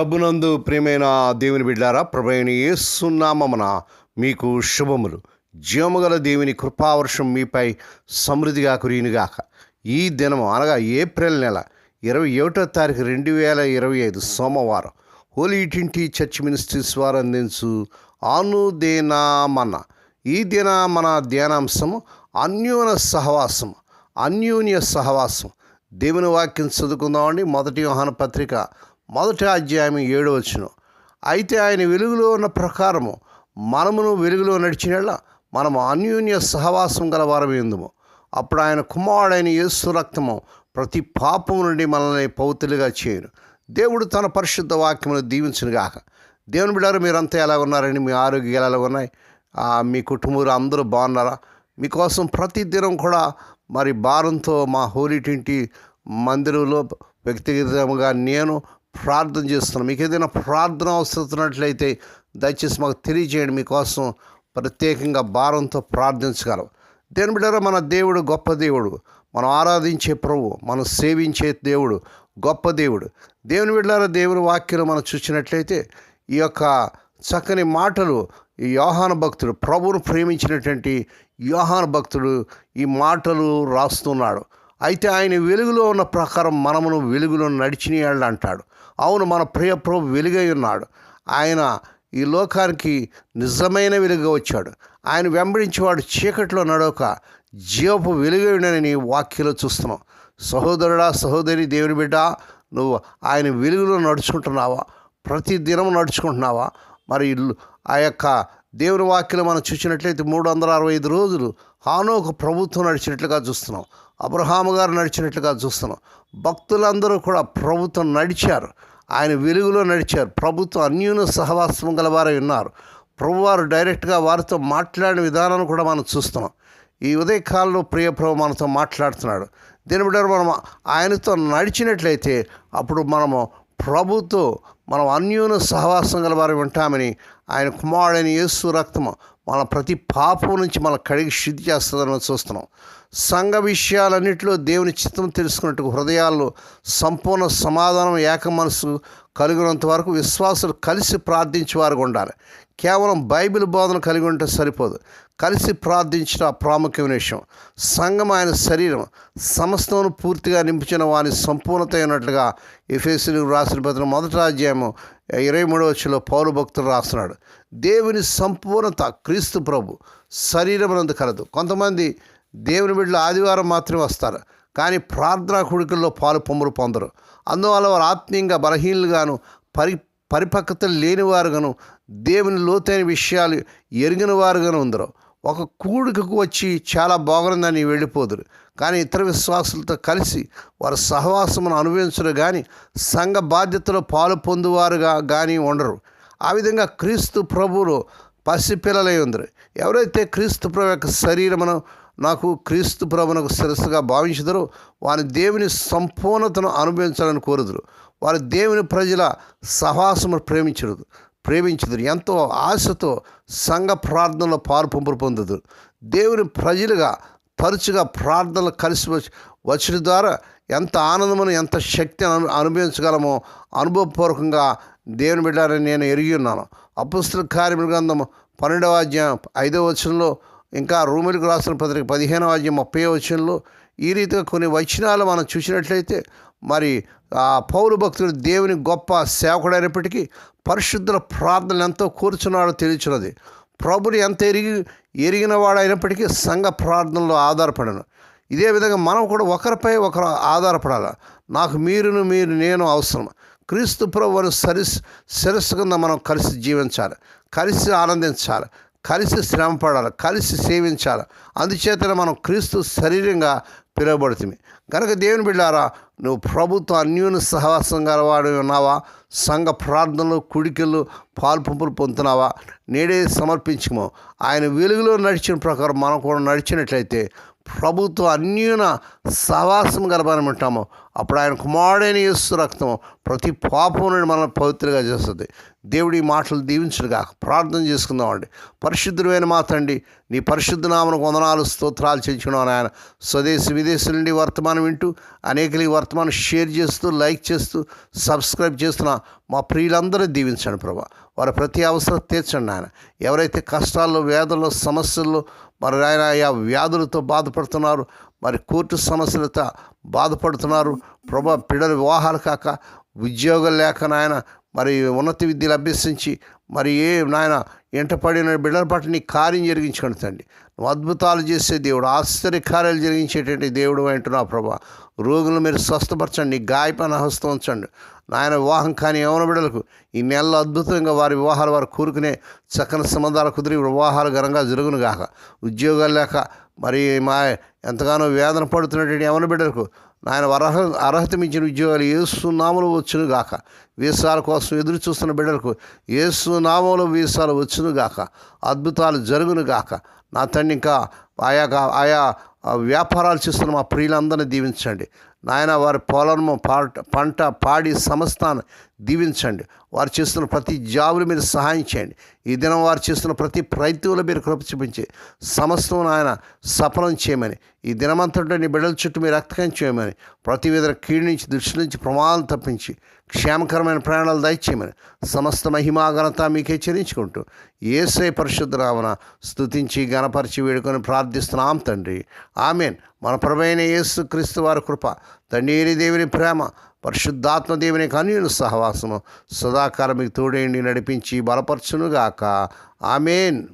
ప్రభునందు ప్రియమైన దేవుని బిడ్డారా ప్రభుని ఏసునామమున మీకు శుభములు. జీవముగల దేవుని కృపావర్షం మీపై సమృద్ధిగా కురియునుగాక. ఈ దినము అనగా ఏప్రిల్ నెల ఇరవై ఒకటో తారీఖు రెండు వేల ఇరవై ఐదు సోమవారం హోలీ ఇటింటి చర్చ్ మినిస్ట్రీస్ వారు అందించు అనుదేనామన. ఈ దిన మన ధ్యానాంశము అన్యోన సహవాసం అన్యోన్య సహవాసం దేవుని వాక్యం చదువుకుందామండి. మొదటి వ్యూహాన పత్రిక మొదటి అధ్యాయం ఏడు వచ్చును అయితే ఆయన వెలుగులో ఉన్న ప్రకారము మనమును వెలుగులో నడిచినలా మనము అన్యోన్య సహవాసం గల వారం ఎందుము. అప్పుడు ఆయన కుమారుడైన యేసు రక్తము ప్రతి పాపము నుండి మనల్ని పౌతులుగా చేయను. దేవుడు తన పరిశుద్ధ వాక్యమును దీవించునుగాక దేవుని బిడ్డారు మీరంతా ఎలా ఉన్నారండి? మీ ఆరోగ్యాలు ఎలా ఉన్నాయి? మీ కుటుంబంలో అందరూ బాగున్నారా? మీకోసం ప్రతిదినం కూడా మరి భారంతో మా హోలీ ట్వంటీ మందిరంలో వ్యక్తిగతంగా నేను ప్రార్థన చేస్తున్నాను మీకు ఏదైనా ప్రార్థన అవసరమైనట్లయితే దయచేసి మాకు తెలియజేయండి. మీకోసం ప్రత్యేకంగా భారంతో ప్రార్థించగలం. దేని బిడ్డారా మన దేవుడు గొప్ప దేవుడు. మనం ఆరాధించే ప్రభు మనం సేవించే దేవుడు గొప్ప దేవుడు. దేవుని బిడ్డారా దేవుని వాక్యం మనం చూసినట్లయితే ఈ యొక్క చక్కని మాటలు ఈ యోహాన భక్తుడు ప్రభువును ప్రేమించినటువంటి యోహాన భక్తుడు ఈ మాటలు రాస్తున్నాడు. అయితే ఆయన వెలుగులో ఉన్న ప్రకారం మనమును వెలుగులో నడిచినయాళ్ళు అంటాడు. అవును మన ప్రియప్రభు వెలుగై ఉన్నాడు. ఆయన ఈ లోకానికి నిజమైన వెలుగుగా వచ్చాడు. ఆయన వెంబడించేవాడు చీకట్లో నడవక జీవపు వెలుగైనని వాక్యలో చూస్తున్నాం. సహోదరుడా సహోదరి దేవుని బిడ్డ నువ్వు ఆయన వెలుగులో నడుచుకుంటున్నావా? ప్రతి దినం నడుచుకుంటున్నావా? మరి ఆ యొక్క దేవుని వాక్యం మనం చూసినట్లయితే మూడు వందల అరవై ఐదు రోజులు హానోకు ప్రభుత్వం నడిచినట్లుగా చూస్తున్నాం. అబ్రహాము గారు నడిచినట్లుగా చూస్తున్నాం. భక్తులందరూ కూడా ప్రభుత్వం నడిచారు. ఆయన వెలుగులో నడిచారు. ప్రభుత్వం అన్యూన సహవాసం గలవారై ఉన్నారు. ప్రభువారు డైరెక్ట్గా వారితో మాట్లాడిన విధానాన్ని కూడా మనం చూస్తున్నాం. ఈ ఉదయకాలంలో ప్రియ ప్రభు మనతో మాట్లాడుతున్నాడు. దీని బిడ్డ మనం ఆయనతో నడిచినట్లయితే అప్పుడు మనము ప్రభుతో మనం అన్యూన సహవాసం గలవారి ఉంటామని ఆయన కుమారుడైన యేసు రక్తము మన ప్రతి పాపం నుంచి మన కడిగి శుద్ధి చేస్తుందని చూస్తున్నాం. సంఘ విషయాలన్నింటిలో దేవుని చిత్తం తెలుసుకున్నట్టు హృదయాల్లో సంపూర్ణ సమాధానం ఏక మనసు కలిగినంత వరకు విశ్వాసులు కలిసి ప్రార్థించే వారు ఉండాలి. కేవలం బైబిల్ బోధన కలిగి ఉంటే సరిపోదు. కలిసి ప్రార్థించిన ప్రాముఖ్యమైన విషయం. సంఘం ఆయన శరీరం సమస్తమును పూర్తిగా నింపుచిన వాని సంపూర్ణత అయినట్లుగా ఎఫ్ఎస్సీలకు రాసిన పత్రిక మొదటి అధ్యాయము ఇరవై మూడవ వచ్చిలో పౌరు భక్తులు రాస్తున్నాడు. దేవుని సంపూర్ణత క్రీస్తు ప్రభు శరీరమునందు కలదు. కొంతమంది దేవుని బిడ్డలు ఆదివారం మాత్రమే వస్తారు. కానీ ప్రార్థనా కుడికల్లో పాలు పొమ్మరు పొందరు. అందువల్ల వారు ఆత్మీయంగా బలహీనులుగాను పరి పరిపక్వత లేనివారుగాను దేవుని లోతైన విషయాలు ఎరిగిన వారుగాను ఉందరు. ఒక కూడికకు వచ్చి చాలా బాగుందని వెళ్ళిపోదురు. కానీ ఇతర విశ్వాసులతో కలిసి వారు సహవాసమును అనుభవించరు కానీ సంఘ బాధ్యతలో పాలు పొందువారుగా కానీ ఉండరు. ఆ విధంగా క్రీస్తు ప్రభువులు పసిపిల్లలై ఉందరు. ఎవరైతే క్రీస్తు ప్రభు యొక్క శరీరమును నాకు క్రీస్తు ప్రభునకు శిరస్సుగా భావించుదరో వారి దేవుని సంపూర్ణతను అనుభవించాలని కోరుదురు. వారు దేవుని ప్రజల సహవాసమును ప్రేమించరు ప్రేమించుదురు. ఎంతో ఆశతో సంఘ ప్రార్థనలో పాలు పంపులు పొందుదురు. దేవుని ప్రజలుగా తరచుగా ప్రార్థనలు కలిసి వచ్చి వచ్చిన ద్వారా ఎంత ఆనందమును ఎంత శక్తిని అను అనుభవించగలమో అనుభవపూర్వకంగా దేవుని బిడ్డారని నేను ఎరిగి ఉన్నాను. అపుస్తుల కార్యముల గ్రంథం పన్నెండవ అధ్యాయం ఐదవ వచనంలో ఇంకా రూమిలకు రాసిన పత్రిక పదిహేనవ అధ్యాయం ముప్పై వచనంలో ఈ రీతిగా కొన్ని వచనాలు మనం చూసినట్లయితే మరి ఆ పౌరు భక్తుడు దేవుని గొప్ప సేవకుడైనప్పటికీ పరిశుద్ధుల ప్రార్థనలు ఎంతో కూర్చున్నాడో తెలియచున్నది ప్రభుని ఎంత ఎరిగి ఎరిగిన వాడైనప్పటికీ సంఘ ప్రార్థనలో ఆధారపడను. ఇదే విధంగా మనం కూడా ఒకరిపై ఒకరు ఆధారపడాలి. నాకు మీరును మీరు నేను అవసరం. క్రీస్తు ప్రభువును సరి శిరస్సు కింద మనం కలిసి జీవించాలి. కలిసి ఆనందించాలి. కలిసి శ్రమ పడాలి కలిసి సేవించాలి. అందుచేతనే మనం క్రీస్తు శరీరంగా పిలువబడుతుంది. కనుక దేవుని బిడ్డారా నువ్వు ప్రభుత్వ అన్యూన సహవాసం గలవాడు ఉన్నావా? సంఘ ప్రార్థనలు కుడికెళ్ళు పాల్పంపులు పొందుతున్నావా? నేడే సమర్పించము. ఆయన వెలుగులో నడిచిన ప్రకారం మనం కూడా నడిచినట్లయితే ప్రభుత్వ అన్యూన సహవాసం గలపని ఉంటాము అప్పుడు ఆయన కుమారుడైన యేసు రక్తం ప్రతి పాపం నుండి మనల్ని పవిత్రగా చేస్తుంది. దేవుడి మాటలు దీవించడు కాక ప్రార్థన చేసుకుందామండి పరిశుద్ధుడైన మాతండి నీ పరిశుద్ధ నామను వందనాలు స్తోత్రాలు చేయించుకున్నాను ఆయన. స్వదేశీ విదేశీ నుండి వర్తమానం వింటూ అనేకలు ఈ వర్తమానం షేర్ చేస్తూ లైక్ చేస్తూ సబ్స్క్రైబ్ చేస్తున్న మా ప్రియులందరూ దీవించండి ప్రభా. వారి ప్రతి అవసరం తీర్చండి ఆయన ఎవరైతే కష్టాల్లో వేదనలో సమస్యల్లో మరి ఆయన ఆయా వ్యాధులతో బాధపడుతున్నారు మరి కోర్టు సమస్యలతో బాధపడుతున్నారు ప్రభా పిల్లల వివాహాలు కాక ఉద్యోగం లేక నాయన మరి ఉన్నత విద్యలు అభ్యసించి మరి ఏ నాయన ఎంట పడిన బిడ్డల పట్ల నీ కార్యం జరిగించుకోండి తండ్రి. నువ్వు అద్భుతాలు చేసే దేవుడు ఆశ్చర్య కార్యాలు జరిగించేటువంటి దేవుడు అంటున్నావు ప్రభా. రోగులు మీరు స్వస్థపరచండి గాయపైన గాయపన హస్తం ఉంచండి. నాయన వివాహం కానీ యవన బిడ్డలకు ఈ నెలలో అద్భుతంగా వారి వివాహాలు వారు కూరుకునే చక్కని సంబంధాలు కుదిరి వివాహాలు ఘనంగా జరుగును గాక ఉద్యోగాలు లేక మరి మా ఎంతగానో వేదన పడుతున్నటువంటి యవన బిడ్డలకు నాయన అర్హ అర్హత మించిన ఉద్యోగాలు ఏసునామలు వచ్చును గాక వీసాల కోసం ఎదురు చూస్తున్న బిడ్డలకు ఏసునామలు వీసాలు వచ్చును గాక అద్భుతాలు జరుగును గాక నా తండ్రి ఇంకా ఆయా ఆయా వ్యాపారాలు చేస్తున్న మా ప్రియులందరినీ దీవించండి. నాయన వారి పొలము పాట పంట పాడి సమస్తాన్ని దీవించండి. వారు చేస్తున్న ప్రతి జాబులు మీరు సహాయం చేయండి. ఈ దినం వారు చేస్తున్న ప్రతి ప్రయత్నంలో మీరు కృప చూపించి సమస్తం ఆయన సఫలం చేయమని ఈ దినమంతటా నీ బిడ్డల చుట్టూ మీరు రక్తకం చేయమని ప్రతి విధంగా కీడు నుంచి దృష్టి నుంచి ప్రమాదం తప్పించి క్షేమకరమైన ప్రయాణాలు దయచేయమని సమస్త మహిమాఘనత మీకే చెల్లించుకుంటూ ఏసై పరిశుద్ధ రావణ స్తుతించి గణపరిచి వేడుకొని ప్రార్థిస్తున్నాం తండ్రి. ఆమెన్. మన ప్రభైన యేసు క్రీస్తు వారి కృప తండ్రి దేవుని ప్రేమ పరిశుద్ధాత్మ దేవుని కన్యుని సహవాసము సదాకాలం మీకు తోడేండి నడిపించి బలపరచునుగాక. ఆమెన్.